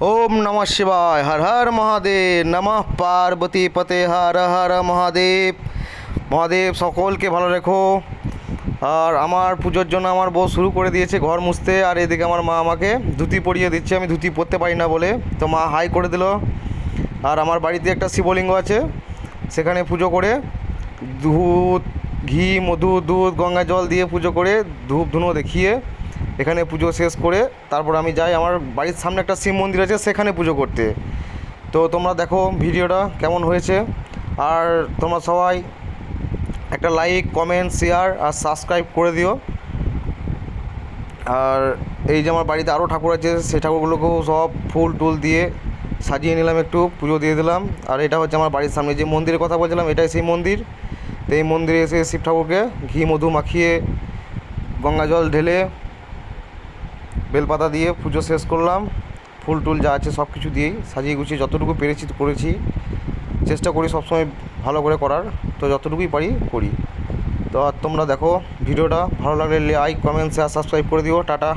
ওম নমঃ শিবায়, হর হর মহাদেব, নমঃ পার্বতী পতে, হর হর মহাদেব। মহাদেব, সকলকে ভালো রেখো। আর আমার পুজোর জন্য আমার বউ শুরু করে দিয়েছে ঘর মুছতে, আর এদিকে আমার মা আমাকে ধুতি পরিয়ে দিচ্ছে, আমি ধুতি পরতে পারি না বলে। তো মা হাই করে দিল। আর আমার বাড়িতে একটা শিবলিঙ্গ আছে, সেখানে পুজো করে দুধ ঘি, মধু, দুধ গঙ্গা জল দিয়ে পুজো করে ধূপ ধুনো দেখিয়ে এখানে পুজো শেষ করে তারপর আমি যাই, আমার বাড়ির সামনে একটা শিব মন্দির আছে, সেখানে পুজো করতে। তো তোমরা দেখো ভিডিওটা কেমন হয়েছে। আর তোমরা সবাই একটা লাইক কমেন্ট শেয়ার আর সাবস্ক্রাইব করে দিও। আর এই যে আমার বাড়িতে আরও ঠাকুর আছে, সেই ঠাকুরগুলোকেও সব ফুল টুল দিয়ে সাজিয়ে নিলাম একটু, পুজো দিয়ে দিলাম। আর এটা হচ্ছে আমার বাড়ির সামনে যে মন্দিরের কথা বলছিলাম, এটাই সেই মন্দির। তো এই মন্দিরে এসে শিব ঠাকুরকে ঘি, মধু মাখিয়ে গঙ্গা জল ঢেলে বেলপাতা দিয়ে পুজো শেষ করলাম। ফুল টুল যা আছে সব কিছু দিয়েই সাজিয়ে গুছিয়ে যতটুকু পেরেছি করেছি। চেষ্টা করি সবসময় ভালো করে করার। তো যতটুকুই পারি করি। তো আর তোমরা দেখো ভিডিওটা। ভালো লাগলে লাইক কমেন্ট শেয়ার সাবস্ক্রাইব করে দিও। টাটা।